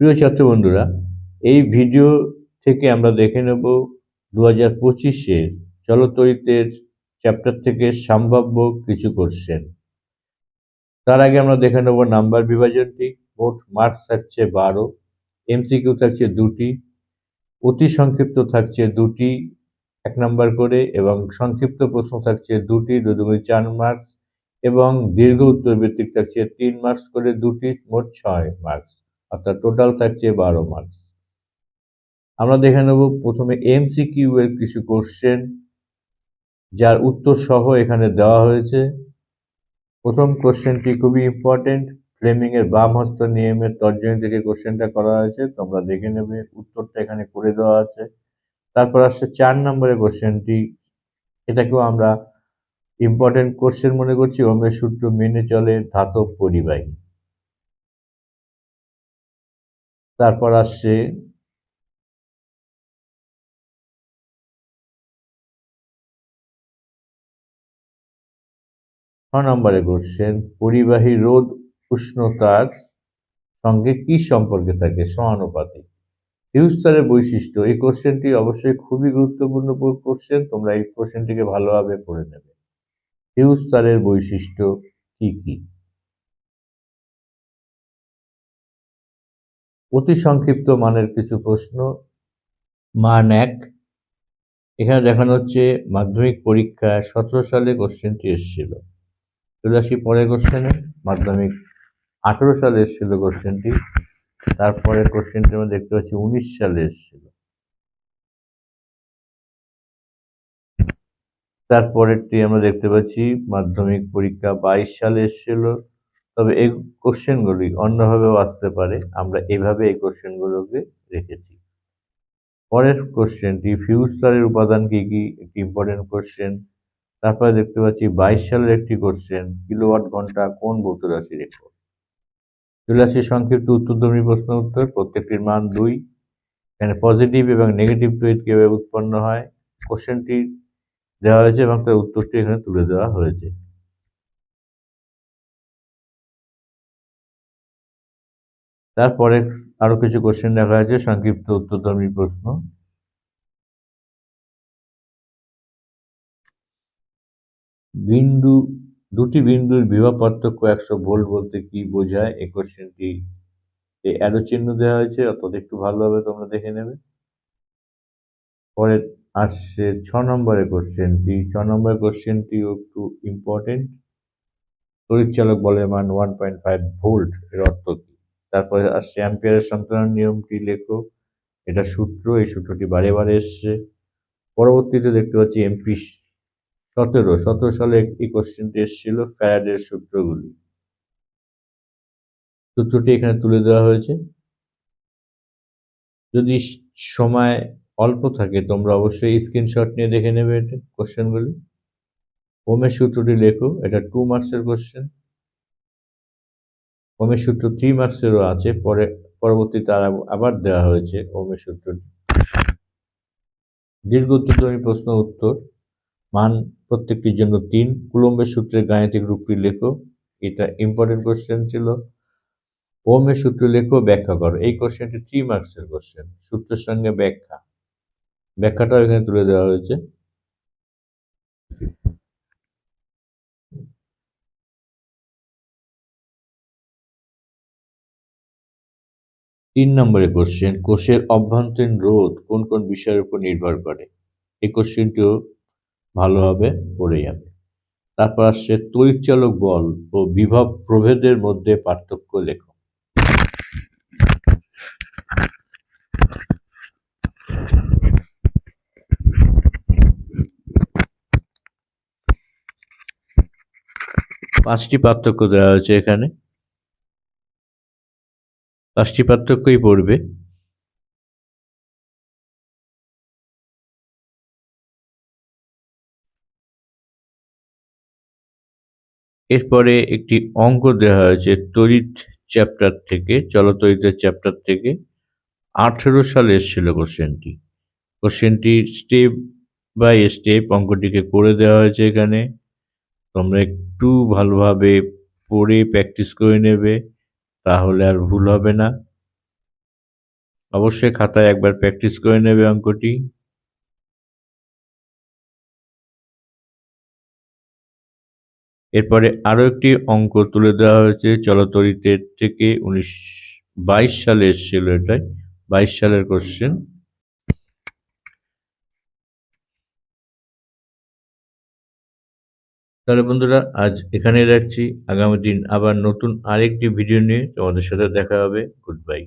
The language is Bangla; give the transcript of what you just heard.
প্রিয় ছাত্র বন্ধুরা এই ভিডিও থেকে আমরা দেখে নেব দু হাজার পঁচিশের চলতরিতের চ্যাপ্টার থেকে সম্ভাব্য কিছু কোশ্চেন। তার আগে আমরা দেখে নেব নাম্বার বিভাজনটি। মোট মার্কস থাকছে বারো, এমসিকিউ থাকছে দুটি, অতি সংক্ষিপ্ত থাকছে দুটি, এক নাম্বার করে, এবং সংক্ষিপ্ত প্রশ্ন থাকছে দুটি দুদুগুলি চার মার্কস, এবং দীর্ঘ উত্তর ভিত্তিক থাকছে তিন মার্কস করে দুটি, মোট ছয় মার্কস। অর্থাৎ টোটাল থাকছে বারো মার্কস আমরা দেখে নেব প্রথমে এমসিকিউ এর কিছু কোশ্চেন যার উত্তর সহ এখানে দেওয়া হয়েছে। প্রথম কোশ্চেনটি খুবই ইম্পর্টেন্ট ফ্লেমিং এর বাম হস্ত নিয়মের তর্জনী থেকে কোশ্চেনটা করা হয়েছে। তোমরা দেখে নেবে, উত্তরটা এখানে করে দেওয়া আছে। তারপর আসছে চার নম্বরের কোশ্চেনটি এটাকেও আমরা ইম্পর্টেন্ট কোশ্চেন মনে করছি ওমের সূত্র মেনে চলে ধাতব পরিবাহী। তারপর আসছে ছ নম্বরে কোশ্চেন, পরিবাহী রোধ উষ্ণতার সঙ্গে কি সম্পর্কে থাকে? সমানুপাতিক হিউস্টারের বৈশিষ্ট্য। এই কোশ্চেনটি অবশ্যই খুবই গুরুত্বপূর্ণ কোশ্চেন। তোমরা এই কোশ্চেনটিকে ভালোভাবে পড়ে নেবে। হিউস্টারের বৈশিষ্ট্য কি কি? অতি সংক্ষিপ্ত মানের কিছু প্রশ্ন। মান এক এখানে দেখানো হচ্ছে মাধ্যমিক পরীক্ষায় সতেরো সালে কোশ্চেনটি এসেছিল। চলে আসি পরের কোশ্চেনে মাধ্যমিক আঠেরো সালে এসেছিল কোশ্চেনটি তারপরে কোশ্চেনটি আমরা দেখতে পাচ্ছি উনিশ সালে এসেছিল। তারপরেরটি আমরা দেখতে পাচ্ছি মাধ্যমিক পরীক্ষা বাইশ সালে এসেছিল। তবে এই কোশ্চেনগুলি অন্যভাবেও আসতে পারে। আমরা এভাবে এই কোশ্চেনগুলোকে রেখেছি। পরের কোশ্চেনটি ফিউজ তারের উপাদান কি কি? একটি ইম্পর্টেন্ট কোশ্চেন তারপরে দেখতে পাচ্ছি বাইশ সালের একটি কোশ্চেন কিলোওয়াট ঘণ্টা কোন ভৌত রাশির একক চলে আসছে সংক্ষিপ্ত উত্তরধর্মী প্রশ্ন উত্তর, প্রত্যেকটির মান দুই। এখানে পজিটিভ এবং নেগেটিভ টুইট কীভাবে উৎপন্ন হয়? কোশ্চেনটি দেওয়া হয়েছে এবং তার উত্তরটি এখানে তুলে দেওয়া হয়েছে। তারপরে আরও কিছু কোশ্চেন দেখা হয়েছে সংক্ষিপ্ত উত্তরধর্মী প্রশ্ন। বিন্দু, দুটি বিন্দুর বিভব পার্থক্য একশো ভোল্ট বলতে কি বোঝায়? এই কোশ্চেনটি অ্যারো চিহ্ন দেওয়া হয়েছে, অর্থাৎ একটু ভালোভাবে তোমরা দেখে নেবে। পরে আসছে ছ নম্বরের কোশ্চেনটি ছ নম্বরের কোশ্চেনটিও একটু ইম্পর্টেন্ট তড়িৎচালক বলের মান ওয়ান পয়েন্ট ফাইভ ভোল্ট এর অর্থ কী? তারপরে আসছে অ্যাম্পিয়ারের সন্তরণ নিয়মটি লেখো। এটা সূত্র, এই সূত্রটি বারে বারে এসছে। পরবর্তীতে দেখতে পাচ্ছি এমপি সতেরো সতেরো সালে এই কোশ্চেনটি এসেছিল ফ্যারাডের সূত্রগুলি। সূত্রটি এখানে তুলে দেওয়া হয়েছে। যদি সময় অল্প থাকে, তোমরা অবশ্যই স্ক্রিনশট নিয়ে দেখে নেবে এটা কোশ্চেনগুলি ওমের সূত্রটি লেখো, এটা টু মার্কসের কোশ্চেন ওমের সূত্র থ্রি মার্কসেরও আছে, পরে, পরবর্তীতে আবার দেওয়া হয়েছে ওমের সূত্র। দীর্ঘ উত্তরধর্মী প্রশ্ন উত্তর, মান প্রত্যেকটির জন্য তিন। কুলম্বের সূত্রের গাণিতিক রূপটি লেখো? এটা ইম্পর্টেন্ট কোশ্চেন ছিল। ওমের সূত্র লেখো ব্যাখ্যা করো। এই কোশ্চেনটি থ্রি মার্কসের কোশ্চেন সূত্রের সঙ্গে ব্যাখ্যা। ব্যাখ্যাটাও এখানে তুলে দেওয়া হয়েছে। তিন নম্বরে কোশ্চেন কোষের অভ্যন্তরীণ রোধ কোন কোন বিষয়ের উপর নির্ভর করে? এই কোশ্চেনটিও ভালোভাবে পড়ে যাবে। তারপর আসছে তড়িৎচালক বল ও বিভব প্রভেদের মধ্যে পার্থক্য লেখ। পাঁচটি পার্থক্য দেওয়া হয়েছে এখানে। পাঁচটি পার্থক্যই পড়বে। এরপরে একটি অঙ্ক দেওয়া হয়েছে তড়িৎ চ্যাপ্টার থেকে চলতরিতের চ্যাপ্টার থেকে। আঠেরো সালে এসেছিল কোশ্চেনটি। কোশ্চেনটি স্টেপ বাই স্টেপ অঙ্কটিকে করে দেওয়া হয়েছে এখানে। তোমরা একটু ভালোভাবে পড়ে প্র্যাকটিস করে নেবে। তাহলে আর ভুল হবে না। অবশ্যই খাতায় একবার প্র্যাকটিস করে নেবে অঙ্কটি। এরপরে আরও একটি অঙ্ক তুলে দেওয়া হয়েছে চলতরিতের থেকে উনিশ, বাইশ সালে এসেছিল এটাই, বাইশ সালের কোশ্চেন তাহলে বন্ধুরা, আজ এখানেই রাখছি। আগামী দিন আবার নতুন আরেকটি ভিডিও নিয়ে তোমাদের সাথে দেখা হবে। Good bye